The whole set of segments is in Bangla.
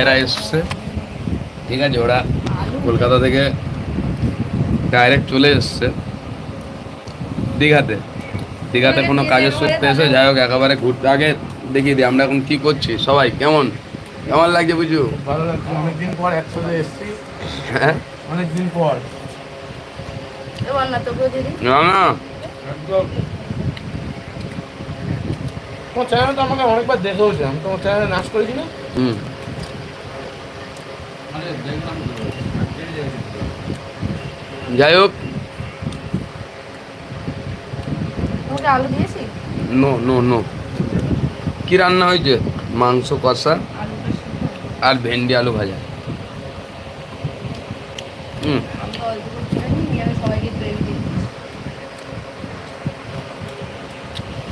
এরা এসছে। ঠিক আছে ওরা কলকাতা থেকে ডাইরেক্ট চলে এসছে। দীঘাতে। দীঘাতে কোনো কাজের সূত্রে এসে যাই হোক একেবারে ঘুরতে। আগে দেখিয়ে দিই আমরা এখন কি করছি? সবাই কেমন? কেমন লাগছে বুঝু? ভালো লাগছে অনেকদিন পর একসাথে এসেছি। হ্যাঁ? অনেকদিন পর। না না। না তোমার চ্যানেল তো আমাকে অনেকবার দেখেওছে আমি তোমার চ্যানেলে নাচ করেছি না? হুম। যাই হোক। আলু দিয়েছি? No no no. কি রান্না হয়েছে? মাংস কষা আর ভেন্ডি আলু ভাজা। হুম।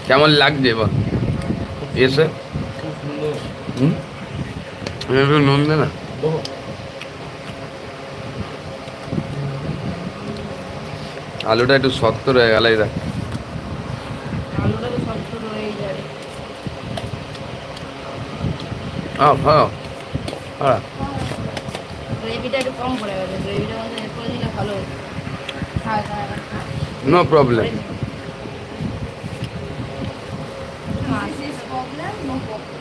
কেমন লাগছে এবার এসে। খুব সুন্দর। হুম? নুন দে না। আলুটা একটু শক্ত রয়ে গেল, এই দেখ। হ্যাঁ হ্যাঁ হ্যাঁ। নো প্রবলেম নো প্রবলেম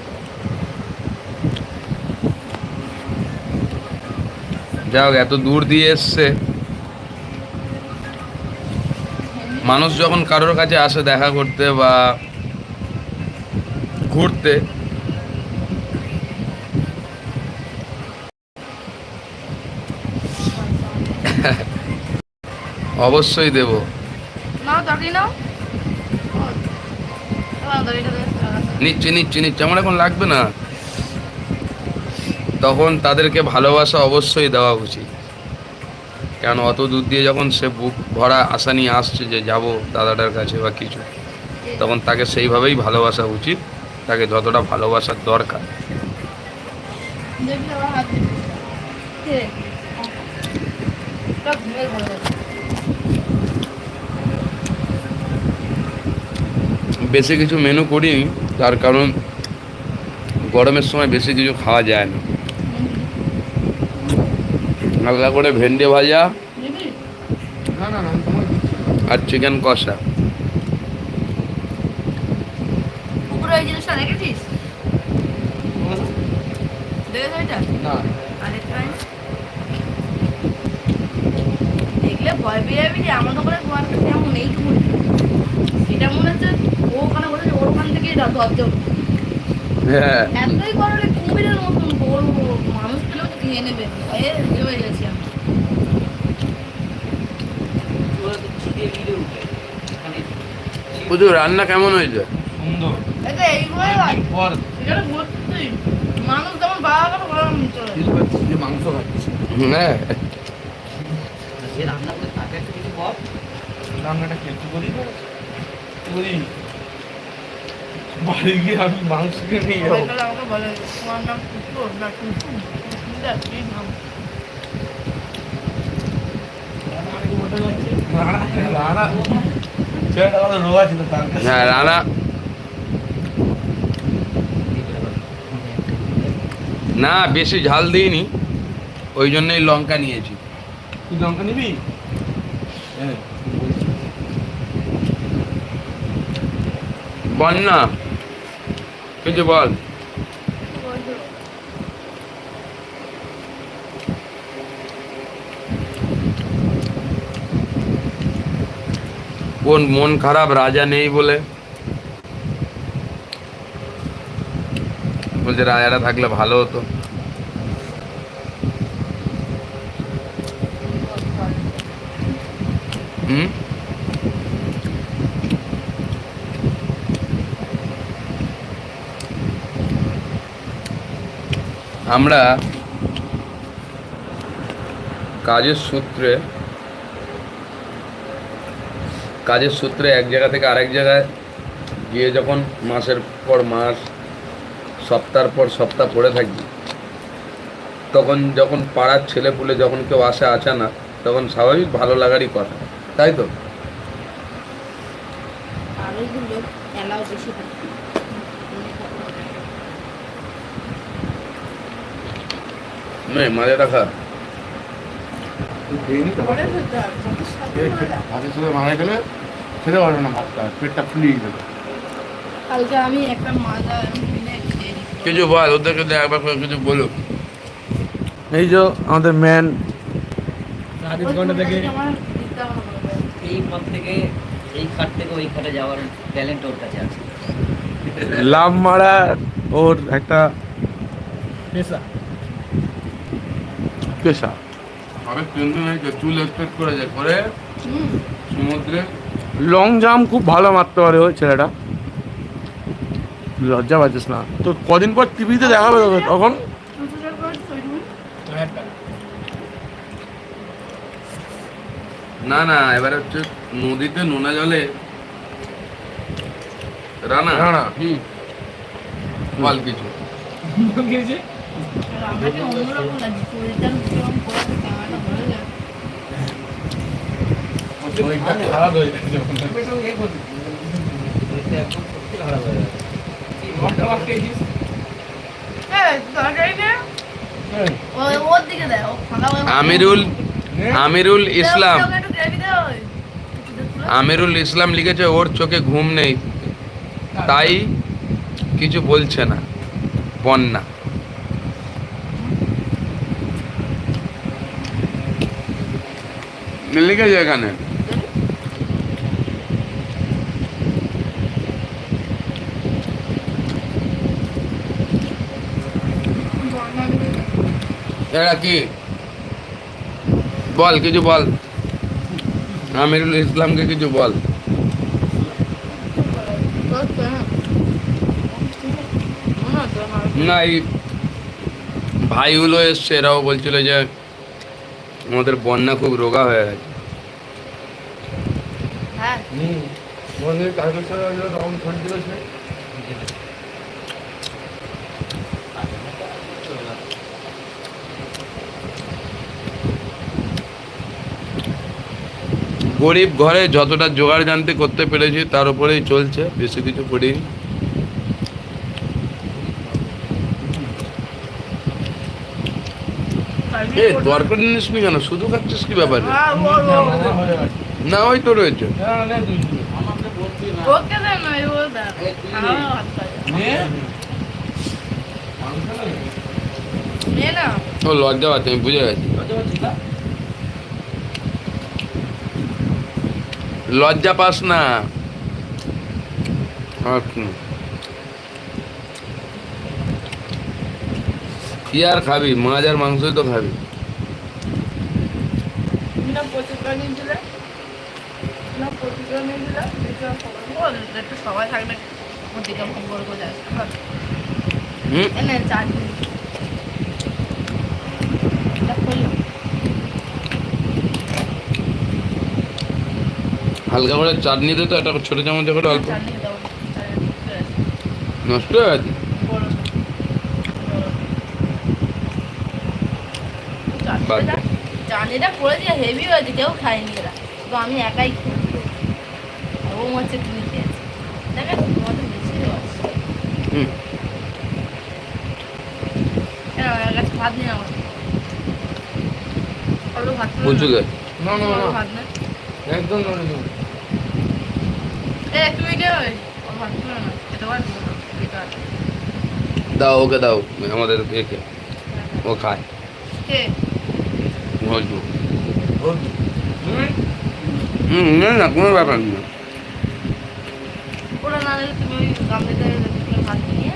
যাই হোক, এত দূর দিয়ে এসছে। মানুষ যখন কারোর কাছে আসে দেখা করতে বা ঘুরতে অবশ্যই দেব। দে। নিচ্ছি নিচ্ছি নিচ্ছি আমার এখন লাগবে না। তখন তাদেরকে ভালোবাসা অবশ্যই দেওয়া উচিত। কেন? অত দূর দিয়ে যখন সে বুক ভরা আশা নিয়ে আসছে যে যাব দাদাটার কাছে বা কিছু তখন তাকে সেইভাবেই ভালোবাসা উচিত। তাকে যতটা ভালোবাসার দরকার। বেশি কিছু মেনু করিনি তার কারণ গরমের সময় বেশি কিছু খাওয়া যায় না। হালকা করে ভেন্ডি ভাজা আর চিকেন কষা। দেখলে ভয় পেয়ে যাবি যে আমার দোকানে এটা মনে হচ্ছে ও ওখানে বলেছে ওর ওখান থেকে ধরতে। হ্যাঁ। এতই করলে কুমিরের মতন বড় খেয়ে নেবে ইয়ে হয়ে গেছি আমি বুঝু রান্না কেমন হয়েছে? সুন্দর। বাড়ি গিয়ে আমি মাংস কিনে নিয়ে যাব। হ্যাঁ রানা। না বেশি ঝাল দিইনি। ওই জন্যই লঙ্কা নিয়েছি। তুই লঙ্কা নিবি? বল না। কিছু বল। কোন মন খারাপ রাজা নেই বলে। বলছে রাজারা থাকলে ভালো হতো। আমরা কাজের সূত্রে কাজের সূত্রে এক জায়গা থেকে আরেক জায়গায় গিয়ে যখন মাসের পর মাস সপ্তাহ পর সপ্তাহ পড়ে থাকি তখন যখন পাড়ার ছেলেপুলে যখন কেউ আসে আসে না তখন স্বাভাবিক ভালো লাগারই কথা তাই তো? মাঝে ওইগুলো এলাও বেশি থাকে নেই মাঝেটা খা খেয়ে নিতে হবে। ভাতের সাথে মারা গেলে খেতে পারবে না ভাতটা পেটটা ফুলিয়ে দেবে কালকে আমি একটা মাজা। কিছু বল ওদেরকে একবার করে কিছু বলো এই যে আমাদের ম্যান থেকে। এই পথ থেকে এই খাট থেকে ওই খাটে যাওয়ার ট্যালেন্ট ওর কাছে আছে লাভ মারা ওর একটা পেশা পেশা আমি চুল এক্সপেক্ট করে করে সমুদ্রে লং জাম্প খুব ভালো মারতে পারে ওই ছেলেটা। লজ্জা পাচ্ছিস না। তো কদিন পর টিভিতে দেখাবে তোকে তখন? না না এবারে হচ্ছে নদীতে নোনা জলে রানা? রানা। হুম। বল কিছু আমাকে অন্যরকম লাগছে শরীরটা কীরকম করে ক্যামেরাটা ধরে যায় খারাপ হয়ে গেছে শরীরটা একদম সত্যি খারাপ হয়ে গেছে এই, তরকারি নে। ও- ওর দিকে দেয়, ও হয়ে- আমিরুল আমিরুল ইসলাম। আমিরুল ইসলাম লিখেছে ওর চোখে ঘুম নেই তাই কিছু বলছে না বন্যা। লিখেছে এখানে। এটা কি? বল কিছু বল। আমিরুল ইসলামকে কিছু বল। না এই ভাইগুলো এসছে এরাও বলছিল যে আমাদের বন্যা খুব রোগা হয়ে গেছে। হ্যাঁ হুম মনে কালকে তখন ফোন দিয়েছে গরিব ঘরে যতটা জোগাড় জানতে করতে পেরেছি তার উপরেই চলছে বেশি কিছু করিনি। কালকে এ করলাম। তরকারি নিস নি কেন? শুধু খাচ্ছিস কি ব্যাপারে? হ্যাঁ। না ওই তো রয়েছে। না। ও লজ্জা পাচ্ছে আমি বুঝে গেছি। লজ্জা পাস না। কি আর খাবি? মাছ আর মাংসই তো খাবি। তুমি না প্রচুর করে নিয়েছিলে? না প্রচুর করে নিয়েছিলে? দেখে আমার সবাই বল, একটু সবাই থাকলে ওর দিকে সম্পর্ক যায় হুম এনে চাটনি এটা খোলো। হালকা করে চাটনি দে তো একটা ছোট চামচ করে অল্প। নষ্ট হয়ে গেছে? বড়। বাদ দে। চাটনিটা চাটনিটা করে দিয়ে হেভি হয়েছে কেউ খায়নি এরা। তো আমি একাই খেয়েছি ও হচ্ছে তুমি খেয়েছে। দেখেন তোমাদের বেশি হুম। কেন আমার কাছে ভাত আমার। ভাত না? না না একদম না। দাও ওকে দাও। আমাদের একে। ও খায়। হুম? না না কোনো ব্যাপার না। ওরা না তুমি ওই গামলিতে দুটো ভাত নিয়ে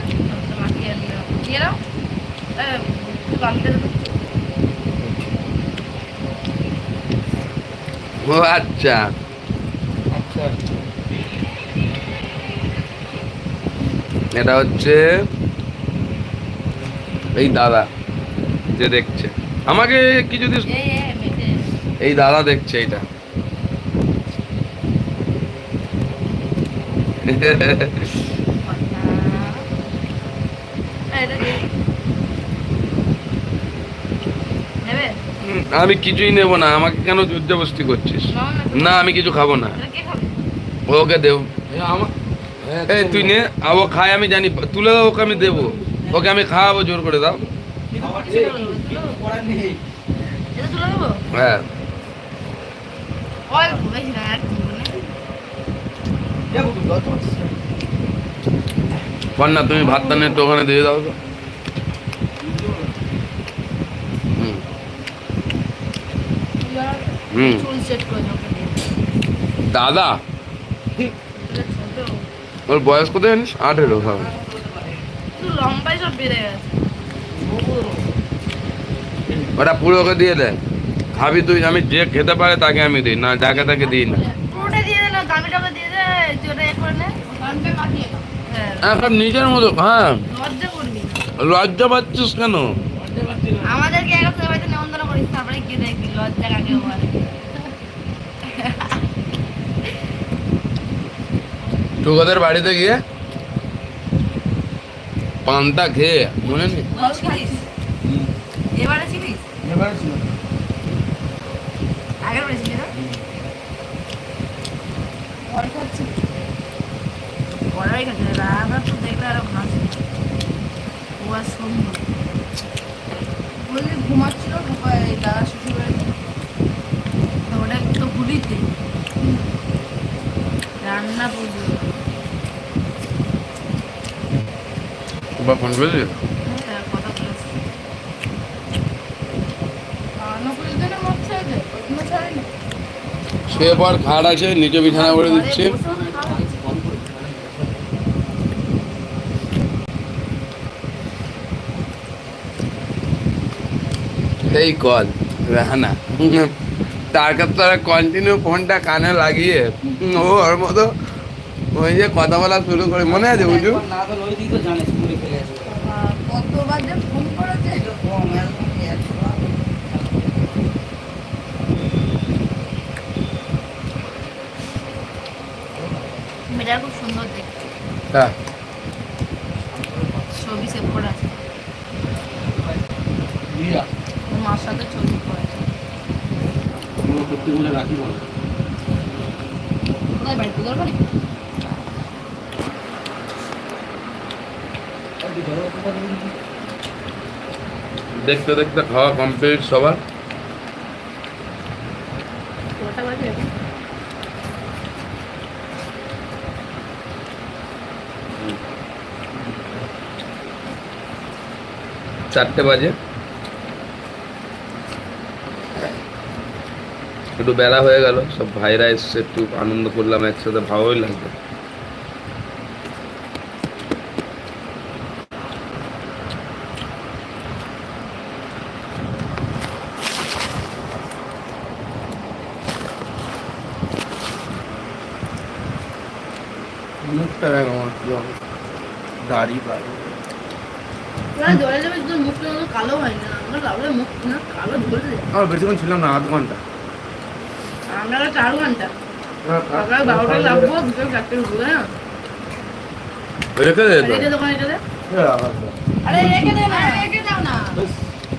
একটু গামলিতে ও আচ্ছা আচ্ছা। এটা হচ্ছে এই দাদা যে দেখছে। আমাকে কিছু দিস এই দাদা দেখছে এইটা। এটা আমি কিছুই নেব না আমাকে কেন জবরদস্তি করছিস? না। আমি কিছু খাব না? ওকে দেব আমার এই তুই নে ও খায় আমি জানি তুলে দাও ওকে আমি দেবো। ওকে আমি খাওয়াবো জোর করে দাও। হ্যাঁ। অল্প বেশি না আর তুলবো না। দেখো তো। যত কন্যা তুমি ভাতটা একটু ওখানে দিয়ে দাও। তো হুম দাদা ওর বয়স কত জানিস? আঠেরো হবে লম্বাই সব বেড়ে গেছে। ওটা পুরো ওকে দিয়ে দে। খাবি তুই আমি যে খেতে পারে তাকে আমি দিই না যাকে তাকে দিই না। দিয়ে দিয়ে হ্যাঁ। এখন নিজের মতো হ্যাঁ। লজ্জা পাচ্ছিস কেন? আমাদেরকে এক নেমন্তন্ন করিস তারপরে লজ্জা কাকে বলে। তোদের বাড়িতে গিয়ে পান্তা খেয়ে মনে নেই? এবারে আগের না? তো দেখলে আরও সুন্দর বললি ঘুমাচ্ছিল এই দাদা ওটা তো রান্না বুঝলো বা ফোন করেছি কথা বলেছি রান্না করে দিলে মরছে যে ওগুলো ছাড়ে না সে পর খাট আছে নিচে বিছানা করে দিচ্ছি এই কল রাহানা তার কাছে তারা কন্টিনিউ ফোনটা কানে লাগিয়ে। ও ওর মতো ওই যে কথা বলা শুরু করে। মনে আছে বুঝু একবার না গেলে ওই দিক তো জানে স্কুলে ফেলে আছে আর কতবার যে ফোন করেছে কম এরকম একশো মেয়েটা খুব সুন্দর দেখতে হ্যাঁ। ছবি সেভ করে আছে রিয়া মার সাথে ছবি করে। কোনো করতে বলে রাখি বলো। কোথায় বাড়ি? তোদের বাড়ি? দেখতে দেখতে খাওয়া কমপ্লিট সবার? চারটে বাজে একটু বেলা হয়ে গেল, সব ভাইরা এসছে, একটু আনন্দ করলাম, একসাথে ভালোই লাগবে মুখটা দেখ আমার কি অবস্থা দাড়ি বাড়ি তোরা জলে যাবে তোর মুখটা মতো কালো হয় না আমরা লাউলে মুখ না কালো ঝুলে যায় আর বেশিক্ষণ ছিলাম না আধ ঘণ্টা। আমরা চার ঘণ্টা। সকাল বারোটায় লাগবো বিকেল চারটে উঠবো না রেখে দে তো রেখে দোকানে রেখে দে। আরে রেখে দে না। রেখে দাও না।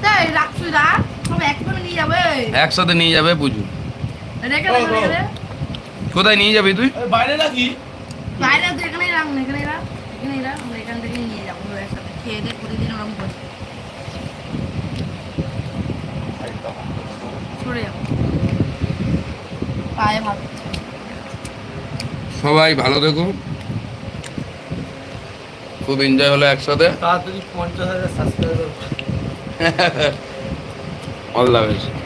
তাই রাখছি রাখ। সব একসঙ্গে নিয়ে যাবে একসাথে নিয়ে যাবে বুঝু রেখে দে কোথায় নিয়ে যাবি তুই? বাইরে রাখি। বাইরে এখানেই রাখ এখানেই রাখ। এখানেই রাখ এখান থেকে নিয়ে যাব একসাথে। খেয়ে দিয়ে প্রতিদিন ওরকম করে সরে যাব পায়ে ভালো সবাই ভালো থেকো। খুব এনজয় হলো একসাথে। তাড়াতাড়ি পঞ্চাশ হাজার সাবস্ক্রাইবার অল দ্য বেস্ট